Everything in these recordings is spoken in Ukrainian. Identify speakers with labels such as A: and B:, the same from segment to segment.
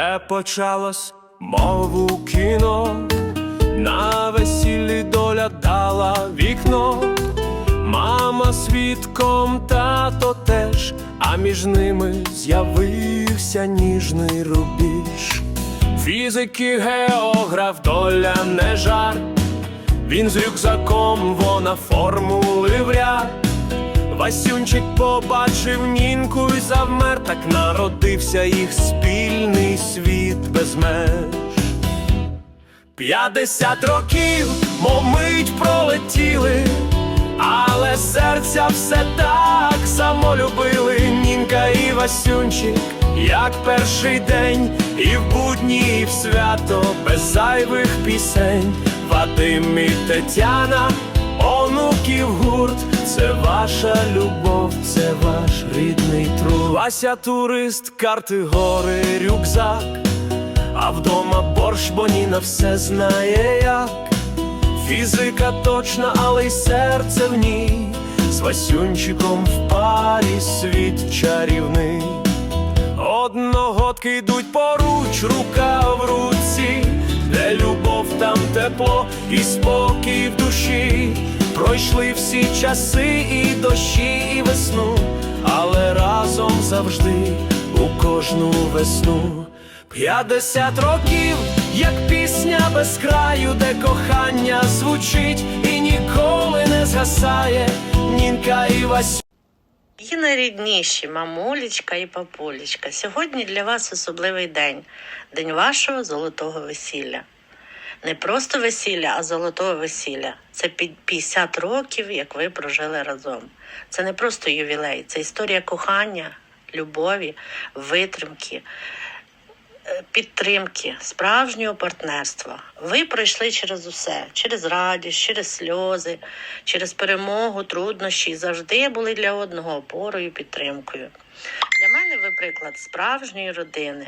A: Все почалось, мов у кіно, на весіллі доля дала вікно, мама свідком, тато теж, а між ними з'явився ніжний рубіж. Фізики, географ, доля не жар. Він з рюкзаком, вона формули в ряд. Васюнчик побачив нінку й завмер, так народився їх спільний світ без меж. П'ятдесят років, мов мить пролетіли, але серця все так само любили. Нінка і Васюнчик, як перший день, і в будні, і в свято, без зайвих пісень. Вадим і Тетяна, онуків гурт, це ваша любов, це ваш рідний труд. Вася турист, карти, гори, рюкзак. А вдома борщ, бо Ніна все знає як Фізика точна, але й серце в ній З Васюнчиком в парі світ чарівний Одногодки йдуть поруч, рука в руці, де любов, там тепло і спокій в душі. Пройшли всі часи, і дощі, і весну, але разом завжди у кожну весну. П'ятдесят років, як пісня без краю, де кохання звучить і ніколи не згасає. Нінка і Васю.
B: Її найрідніші мамулечка і папулечка. Сьогодні для вас особливий день день вашого золотого весілля. Не просто весілля, а золотого весілля. Це під 50 років, як ви прожили разом. Це не просто ювілей, це історія кохання, любові, витримки, е, підтримки, справжнього партнерства. Ви пройшли через усе, через радість, через сльози, через перемогу, труднощі завжди були для одного опорою, підтримкою. Для мене ви приклад справжньої родини.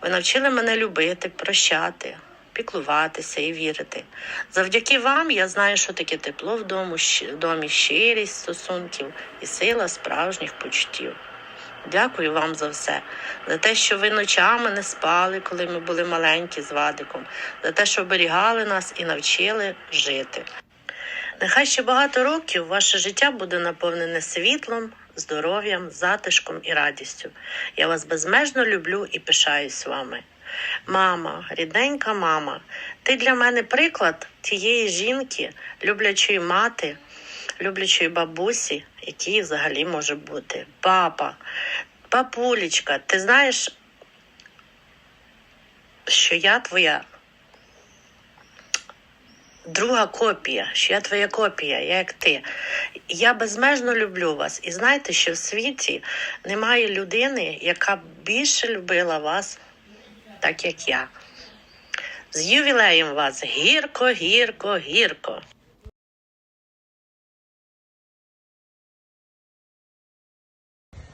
B: Ви навчили мене любити, прощати, піклуватися і вірити. Завдяки вам я знаю, що таке тепло в дому, домі, щирість стосунків і сила справжніх почуттів. Дякую вам за все, за те, що ви ночами не спали, коли ми були маленькі з Вадиком, за те, що оберігали нас і навчили жити. Нехай ще багато років ваше життя буде наповнене світлом, здоров'ям, затишком і радістю. Я вас безмежно люблю і пишаюсь вами. Мама, рідненька мама, ти для мене приклад тієї жінки, люблячої мати, люблячої бабусі, якій взагалі може бути. Папа, папулечка, ти знаєш, що я твоя друга копія, що я твоя копія, я як ти. Я безмежно люблю вас. І знайте, що в світі немає людини, яка більше любила вас, так як я. З ювілеєм вас гірко, гірко, гірко.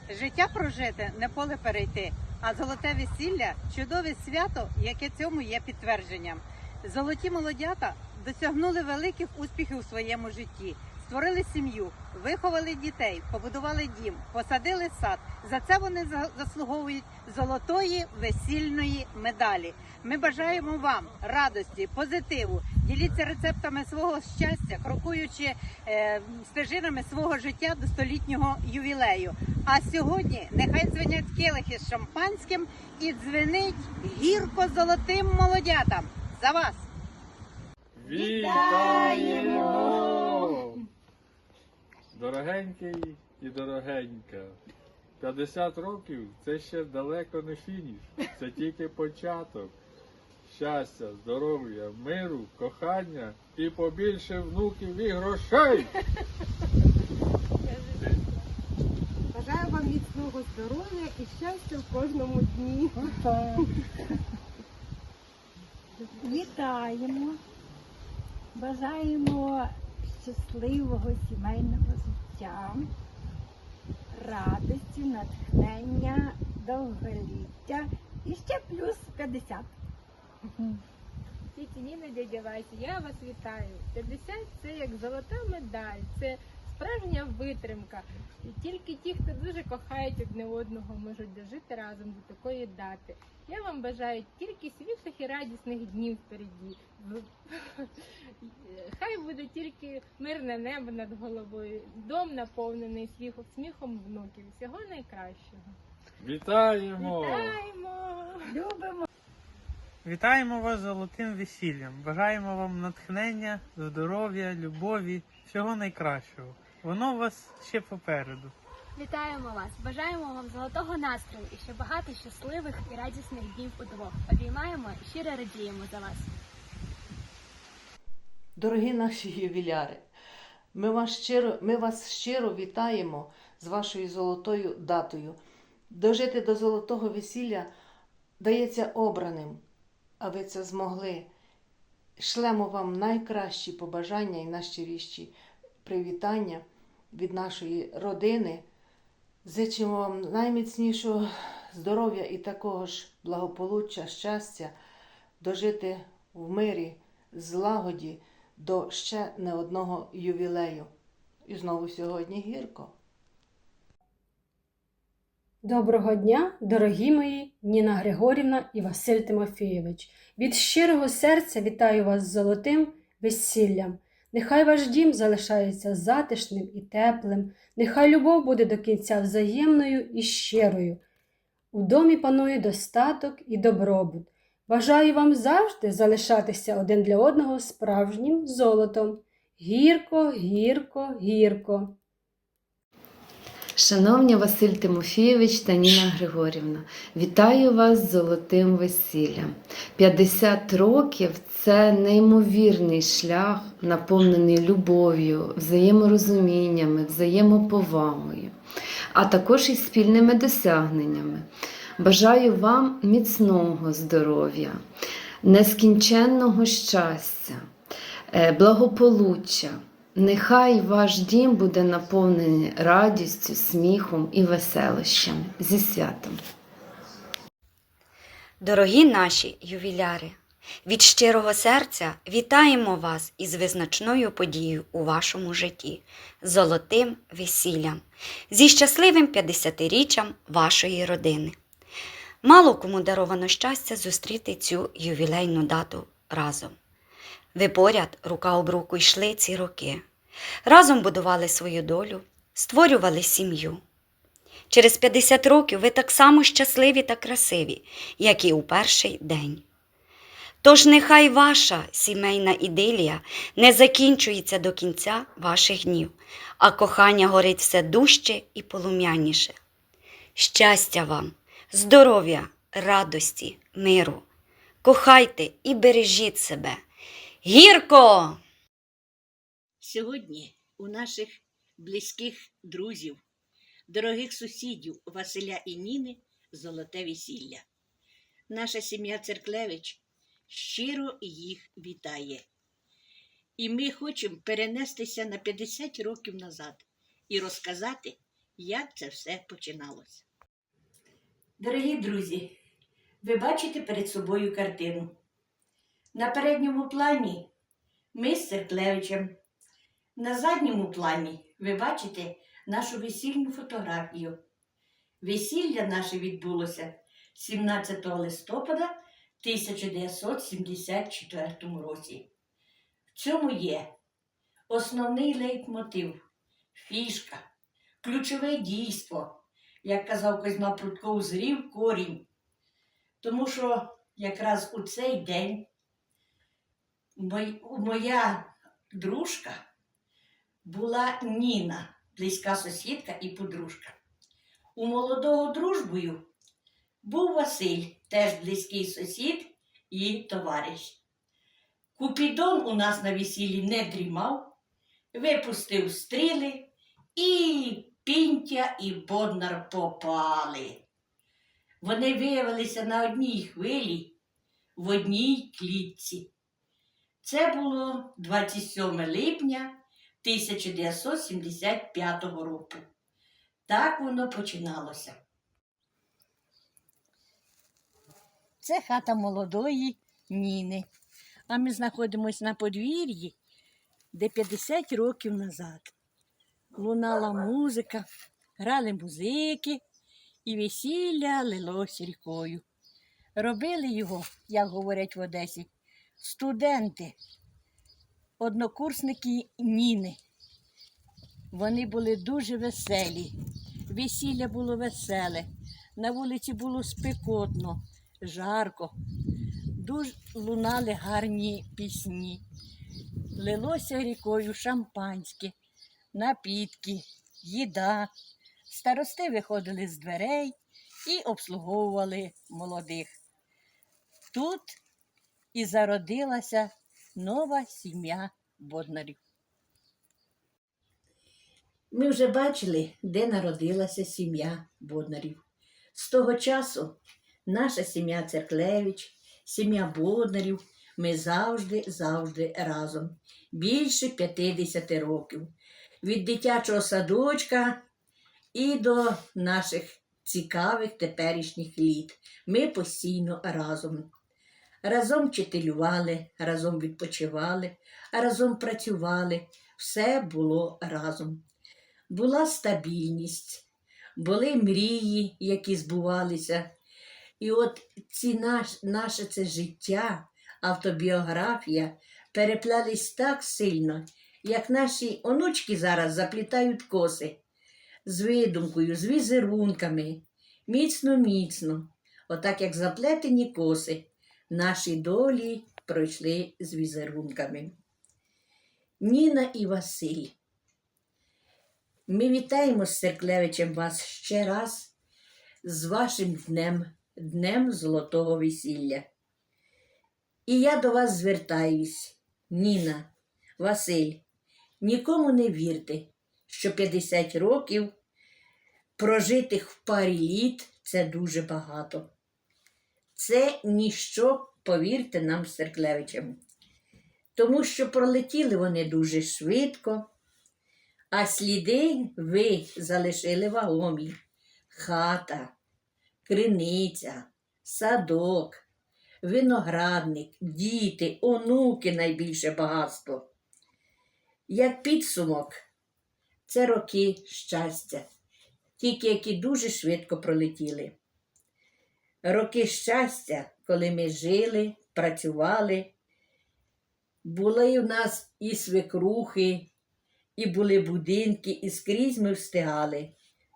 C: Життя прожити не поле перейти, а золоте весілля чудове свято, яке цьому є підтвердженням. Золоті молодята досягнули великих успіхів у своєму житті, створили сім'ю, виховали дітей, побудували дім, посадили сад. За це вони заслуговують золотої весільної медалі. Ми бажаємо вам радості, позитиву. Діліться рецептами свого щастя, крокуючи е, стежинами свого життя до столітнього ювілею. А сьогодні нехай дзвенять келихи з шампанським і дзвенить гірко золотим молодятам. За вас!
D: Вітаємо! Дорогенький і дорогенька. 50 років це ще далеко не фініш, це тільки початок. Щастя, здоров'я, миру, кохання і побільше внуків і грошей.
E: Бажаю вам міцного здоров'я і щастя в кожному дні.
F: Вітаємо, бажаємо щасливого сімейного життя, радості, натхнення, довголіття і ще плюс 50.
E: Тіті Ніна, дядя Вася, я вас вітаю. 50 – це як золота медаль, це справжня витримка. І тільки ті, хто дуже кохають одне одного, можуть дожити разом до такої дати. Я вам бажаю тільки світлих і радісних днів впереді. Хай буде тільки мирне небо над головою, дом наповнений сміхом, сміхом внуків. Всього найкращого.
D: Вітаємо!
E: Вітаємо!
F: Любимо.
G: Вітаємо вас з золотим весіллям. Бажаємо вам натхнення, здоров'я, любові, всього найкращого. Воно у вас ще попереду.
H: Вітаємо вас! Бажаємо вам золотого настрою і ще багато щасливих і радісних днів удвох. Обіймаємо і щиро радіємо за вас.
I: Дорогі наші ювіляри, ми вас щиро, ми вас щиро вітаємо з вашою золотою датою. Дожити до золотого весілля дається обраним, а ви це змогли. Шлемо вам найкращі побажання і найщиріші привітання від нашої родини. Зичимо вам найміцнішого здоров'я і такого ж благополуччя, щастя, дожити в мирі, злагоді до ще не одного ювілею. І знову сьогодні гірко.
J: Доброго дня, дорогі мої Ніна Григорівна і Василь Тимофійович. Від щирого серця вітаю вас з золотим весіллям. Нехай ваш дім залишається затишним і теплим, нехай любов буде до кінця взаємною і щирою. У домі панує достаток і добробут. Бажаю вам завжди залишатися один для одного справжнім золотом. Гірко, гірко, гірко.
K: Шановні Василь Тимофійович та Ніна Григорівна, вітаю вас з золотим весіллям. 50 років це неймовірний шлях, наповнений любов'ю, взаєморозуміннями, взаємоповагою, а також і спільними досягненнями. Бажаю вам міцного здоров'я, нескінченного щастя, е, благополуччя. Нехай ваш дім буде наповнений радістю, сміхом і веселощами зі святом.
L: Дорогі наші ювіляри, від щирого серця вітаємо вас із визначною подією у вашому житті золотим весіллям, зі щасливим 50-річчям вашої родини. Мало кому даровано щастя зустріти цю ювілейну дату разом. Ви поряд рука об руку йшли ці роки, разом будували свою долю, створювали сім'ю. Через 50 років ви так само щасливі та красиві, як і у перший день. Тож нехай ваша сімейна ідилія не закінчується до кінця ваших днів, а кохання горить все дужче і полум'яніше. Щастя вам, здоров'я, радості, миру. Кохайте і бережіть себе. Гірко!
M: Сьогодні у наших близьких друзів, дорогих сусідів Василя і Ніни золоте весілля. Наша сім'я Церклевич щиро їх вітає. І ми хочемо перенестися на 50 років назад і розказати, як це все починалося.
N: Дорогі друзі, ви бачите перед собою картину. На передньому плані ми з Серклевичем. На задньому плані ви бачите нашу весільну фотографію. Весілля наше відбулося 17 листопада 1974 році. В цьому є основний лейтмотив, фішка, ключове дійство, як казав Козьма Прудко, узрів корінь. Тому що якраз у цей день моя дружка була Ніна, близька сусідка і подружка. У молодого дружбою був Василь, теж близький сусід і товариш. Купідон у нас на весіллі не дрімав, випустив стріли і Пінтя і Боднар попали. Вони виявилися на одній хвилі в одній клітці. Це було 27 липня 1975 року. Так воно починалося.
M: Це хата молодої Ніни. А ми знаходимося на подвір'ї, де 50 років назад
N: лунала музика, грали музики, і весілля лилось рікою. Робили його, як говорять в Одесі, студенти, однокурсники Ніни. Вони були дуже веселі. Весілля було веселе. На вулиці було спекотно, жарко. Дуже лунали гарні пісні. Лилося рікою шампанське, напітки, їда. Старости виходили з дверей і обслуговували молодих. Тут і зародилася нова сім'я Боднарів. Ми вже бачили, де народилася сім'я Боднарів. З того часу наша сім'я Церклевич, сім'я Боднарів, ми завжди, завжди разом. Більше 50 років. Від дитячого садочка і до наших цікавих теперішніх літ. Ми постійно разом. Разом вчителювали, разом відпочивали, разом працювали. Все було разом. Була стабільність, були мрії, які збувалися. І от ці наш, наше це життя, автобіографія переплялись так сильно, як наші онучки зараз заплітають коси з видумкою, з візерунками, міцно-міцно, отак як заплетені коси, наші долі пройшли з візерунками. Ніна і Василь. Ми вітаємо з Серклевичем вас ще раз з вашим днем, днем золотого весілля. І я до вас звертаюсь, Ніна, Василь, нікому не вірте, що 50 років прожитих в парі літ це дуже багато. Це ніщо, повірте нам з. Тому що пролетіли вони дуже швидко, а сліди ви залишили вагомі. Хата, криниця, садок, виноградник, діти, онуки найбільше багатство. Як підсумок, це роки щастя, тільки які дуже швидко пролетіли. Роки щастя, коли ми жили, працювали, були в нас і свекрухи, і були будинки, і скрізь ми встигали.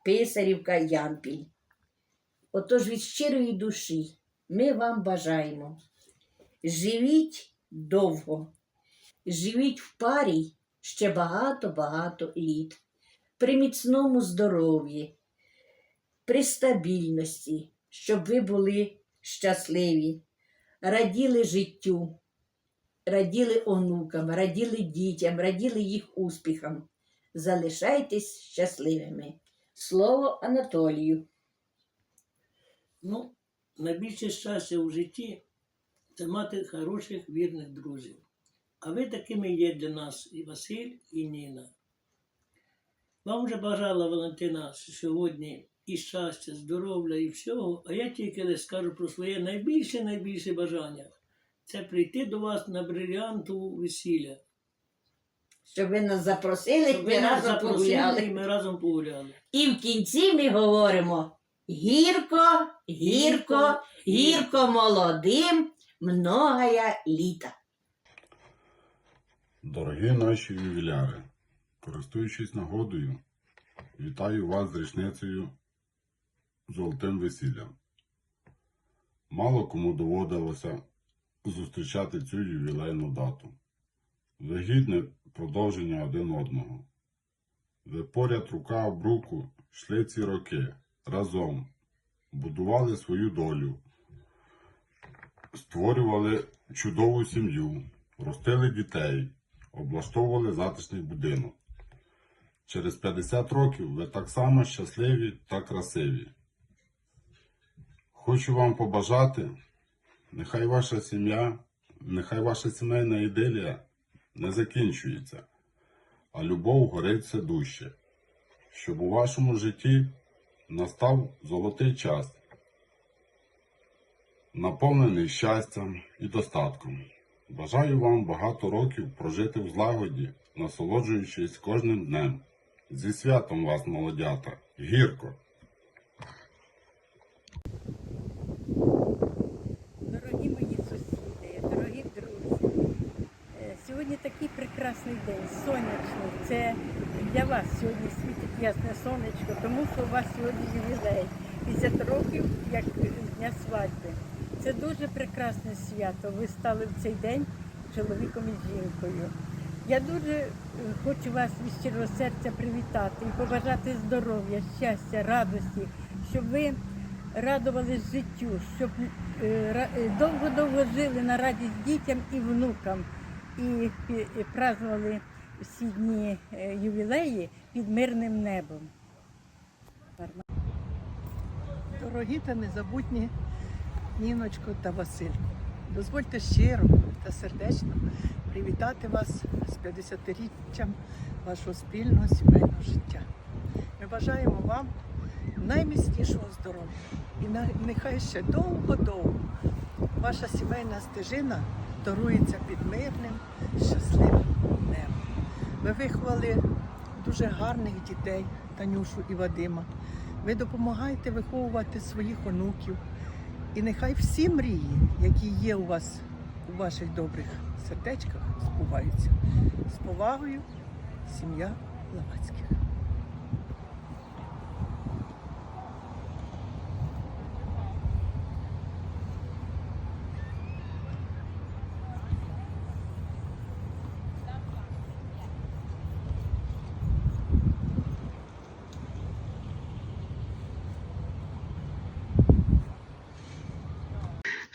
N: Писарівка Ямпіль. Отож від щирої душі ми вам бажаємо. Живіть довго, живіть в парі ще багато-багато літ, при міцному здоров'ї, при стабільності, щоб ви були щасливі, раділи життю, раділи онукам, раділи дітям, раділи їх успіхам. Залишайтесь щасливими. Слово Анатолію.
O: Ну, найбільше щастя у житті це мати хороших, вірних друзів. А ви такими є для нас і Василь, і Ніна. Вам вже бажала Валентина сьогодні і щастя, здоров'я і всього, а я тільки лише скажу про своє найбільше найбільше бажання це прийти до вас на бриліантову весілля.
N: Щоб ви нас запросили,
O: Щоб
N: ми
O: ви нас
N: разом
O: запросили і
N: погуляли.
O: ми разом погуляли.
N: І в кінці ми говоримо гірко, гірко, гірко молодим, многая літа.
P: Дорогі наші ювіляри, користуючись нагодою, вітаю вас з річницею золотим весіллям. Мало кому доводилося зустрічати цю ювілейну дату. Ви продовження один одного. Ви поряд рука об руку йшли ці роки разом, будували свою долю, створювали чудову сім'ю, ростили дітей, облаштовували затишний будинок. Через 50 років ви так само щасливі та красиві. Хочу вам побажати, нехай ваша сім'я, нехай ваша сімейна ідилія не закінчується, а любов горить все дужче, щоб у вашому житті настав золотий час, наповнений щастям і достатком. Бажаю вам багато років прожити в злагоді, насолоджуючись кожним днем. Зі святом вас, молодята! Гірко!
Q: Дорогі мої сусіди, дорогі друзі, е, сьогодні такий прекрасний день, сонячний. Це для вас сьогодні світить ясне сонечко, тому що у вас сьогодні ювілей. 50 років як дня свадьби. Це дуже прекрасне свято. Ви стали в цей день чоловіком і жінкою. Я дуже е, хочу вас від щирого серця привітати і побажати здоров'я, щастя, радості, щоб ви радувались життю, щоб е, е, довго-довго жили на радість дітям і внукам і, пі- і празднували всі дні е, ювілеї під мирним небом.
R: Дорогі та незабутні Ніночко та Василько, дозвольте щиро та сердечно привітати вас з 50-річчям вашого спільного сімейного життя. Ми бажаємо вам найміцнішого здоров'я і нехай ще довго-довго ваша сімейна стежина дарується під мирним, щасливим небом. Ви виховали дуже гарних дітей Танюшу і Вадима. Ви допомагаєте виховувати своїх онуків. І нехай всі мрії, які є у вас у ваших добрих сердечках, збуваються. З повагою, сім'я Лавацьких.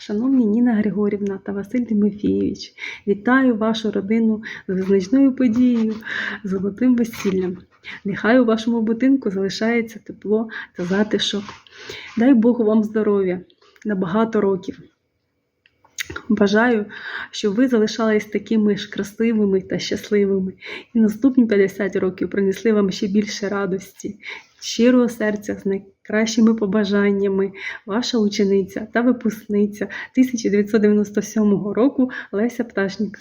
S: Шановні Ніна Григорівна та Василь Тимофійович, вітаю вашу родину з визначною подією, золотим весіллям. Нехай у вашому будинку залишається тепло та затишок. Дай Бог вам здоров'я на багато років. Бажаю, щоб ви залишались такими ж красивими та щасливими, і наступні 50 років принесли вам ще більше радості, щирого серця з найкращими побажаннями. Ваша учениця та випускниця 1997 року Леся Пташник.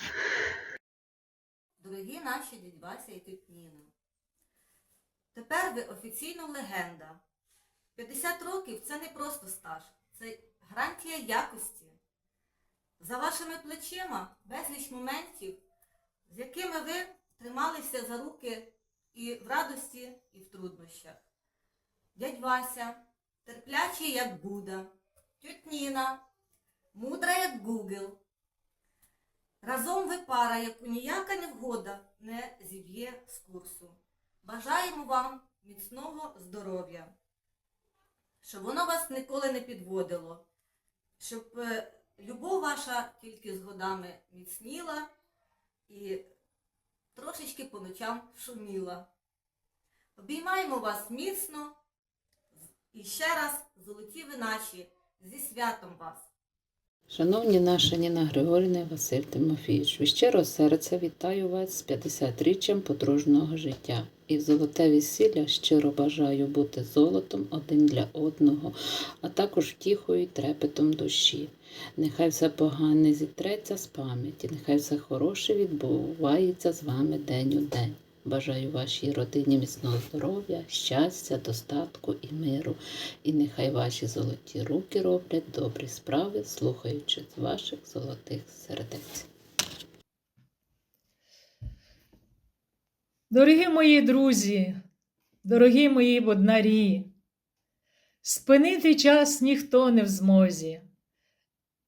T: Дорогі наші дядь Вася і Ніна. Тепер ви офіційно легенда. 50 років це не просто стаж, це гарантія якості. За вашими плечима безліч моментів, з якими ви трималися за руки і в радості, і в труднощах. Дядь Вася, терплячий як Буда, тють Ніна, мудра як Гугл. Разом ви пара, яку ніяка невгода не зіб'є з курсу. Бажаємо вам міцного здоров'я, щоб воно вас ніколи не підводило, щоб е, любов ваша тільки з годами міцніла і трошечки по ночам шуміла. Обіймаємо вас міцно і ще раз золоті ви наші зі святом вас.
U: Шановні наша Ніна Григорівна і Василь Тимофійович, від щирого серця вітаю вас з 50-річчям подружнього життя. І в золоте весілля щиро бажаю бути золотом один для одного, а також втіхою й трепетом душі. Нехай все погане зітреться з пам'яті, нехай все хороше відбувається з вами день у день. Бажаю вашій родині міцного здоров'я, щастя, достатку і миру. І нехай ваші золоті руки роблять добрі справи, слухаючи з ваших золотих сердець.
V: Дорогі мої друзі, дорогі мої боднарі, спинити час ніхто не в змозі.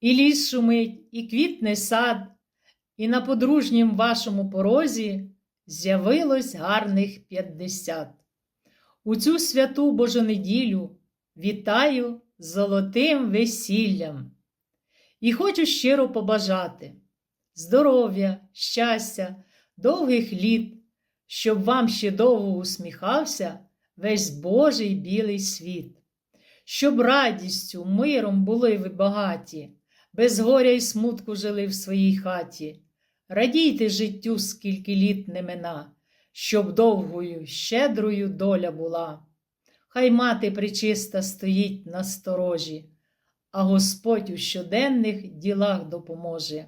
V: І ліс шумить, і квітне сад, і на подружнім вашому порозі з'явилось гарних п'ятдесят. У цю святу Божу неділю вітаю золотим весіллям. І хочу щиро побажати здоров'я, щастя, довгих літ, щоб вам ще довго усміхався весь Божий білий світ, щоб радістю, миром були ви багаті, без горя й смутку жили в своїй хаті. Радійте життю, скільки літ не мина, щоб довгою, щедрою доля була. Хай мати причиста стоїть на сторожі, а Господь у щоденних ділах допоможе.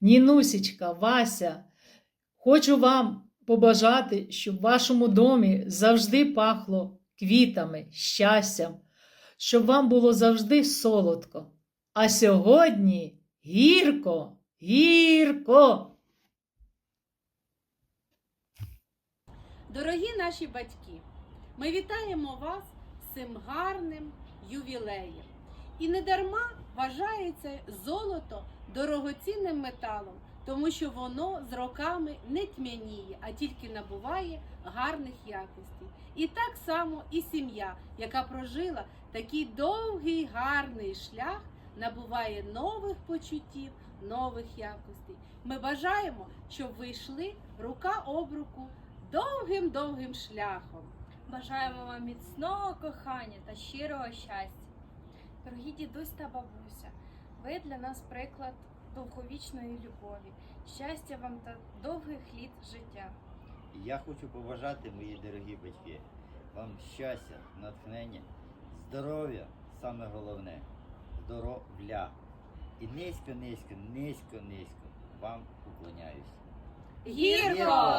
V: Нінусічка, Вася, хочу вам побажати, щоб в вашому домі завжди пахло квітами, щастям, щоб вам було завжди солодко. А сьогодні гірко, гірко.
W: Дорогі наші батьки, ми вітаємо вас з цим гарним ювілеєм. І не дарма вважається золото дорогоцінним металом, тому що воно з роками не тьмяніє, а тільки набуває гарних якостей. І так само і сім'я, яка прожила такий довгий гарний шлях, набуває нових почуттів, нових якостей. Ми бажаємо, щоб ви йшли рука об руку довгим-довгим шляхом.
X: Бажаємо вам міцного кохання та щирого щастя. Дорогі дідусь та бабуся, ви для нас приклад довговічної любові, щастя вам та довгих літ життя.
Y: Я хочу побажати, мої дорогі батьки, вам щастя, натхнення, здоров'я, саме головне, здоров'я. І низько, низько, низько, низько вам уклоняюсь.
W: Гірко!